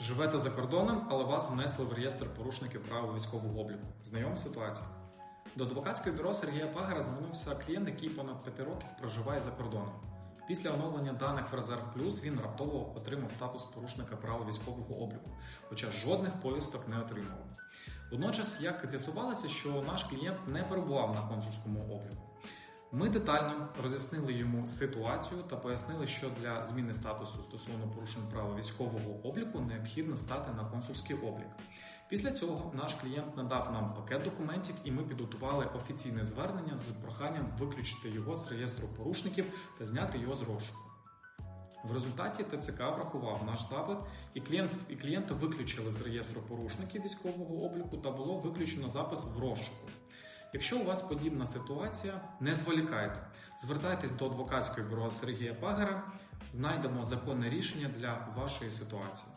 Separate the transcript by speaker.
Speaker 1: Живете за кордоном, але вас внесли в реєстр порушників правил військового обліку. Знайома ситуація. До адвокатського бюро Сергія Пагара звернувся клієнт, який понад 5 років проживає за кордоном. Після оновлення даних в резерв плюс він раптово отримав статус порушника права військового обліку, хоча жодних повісток не отримував. Водночас, як з'ясувалося, що наш клієнт не перебував на консульському обліку. Ми детально роз'яснили йому ситуацію та пояснили, що для зміни статусу стосовно порушень права військового обліку необхідно стати на консульський облік. Після цього наш клієнт надав нам пакет документів, і ми підготували офіційне звернення з проханням виключити його з реєстру порушників та зняти його з розшуку. В результаті ТЦК врахував наш запит, і клієнт і клієнта виключили з реєстру порушників військового обліку та було виключено запис в розшуку. Якщо у вас подібна ситуація, не зволікайте. Звертайтесь до адвокатського бюро Сергія Пагара, знайдемо законне рішення для вашої ситуації.